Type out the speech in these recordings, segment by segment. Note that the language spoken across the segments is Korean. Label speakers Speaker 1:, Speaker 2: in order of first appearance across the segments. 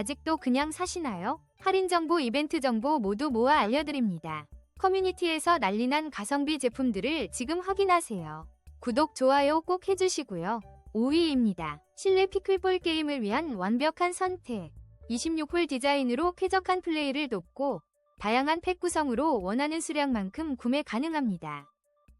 Speaker 1: 아직도 그냥 사시나요? 할인 정보, 이벤트 정보 모두 모아 알려드립니다. 커뮤니티에서 난리난 가성비 제품들을 지금 확인하세요. 구독, 좋아요 꼭 해주시고요. 5위입니다. 실내 피클볼 게임을 위한 완벽한 선택. 26홀 디자인으로 쾌적한 플레이를 돕고 다양한 팩 구성으로 원하는 수량만큼 구매 가능합니다.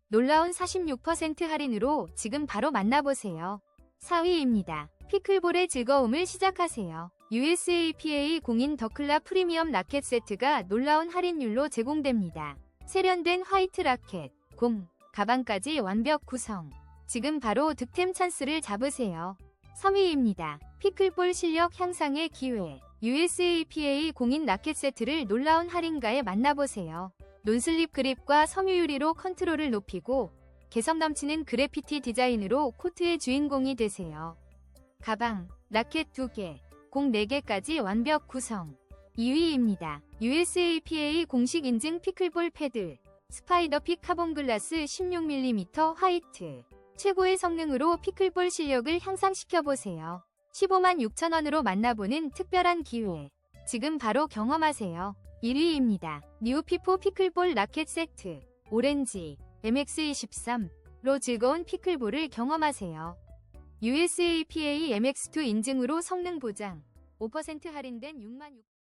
Speaker 1: 놀라운 46% 할인으로 지금 바로 만나보세요. 4위입니다. 피클볼의 즐거움을 시작하세요. USAPA 공인 더클라 프리미엄 라켓 세트가 놀라운 할인율로 제공됩니다. 세련된 화이트 라켓, 공, 가방까지 완벽 구성. 지금 바로 득템 찬스를 잡으세요. 3위입니다. 피클볼 실력 향상의 기회. USAPA 공인 라켓 세트를 놀라운 할인가에 만나보세요. 논슬립 그립과 섬유유리로 컨트롤을 높이고 개성 넘치는 그래피티 디자인으로 코트의 주인공이 되세요. 가방, 라켓 2개, 공 4개까지 완벽 구성. 2위입니다. USAPA 공식 인증 피클볼 패드, 스파이더픽 카본 글라스 16mm 화이트. 최고의 성능으로 피클볼 실력을 향상시켜보세요. 15만 6천원으로 만나보는 특별한 기회. 지금 바로 경험하세요. 1위입니다. 뉴피포 피클볼 라켓 세트. 오렌지, MX23로 즐거운 피클볼을 경험하세요. USAPA MX2 인증으로 성능 보장. 5% 할인된 6만 6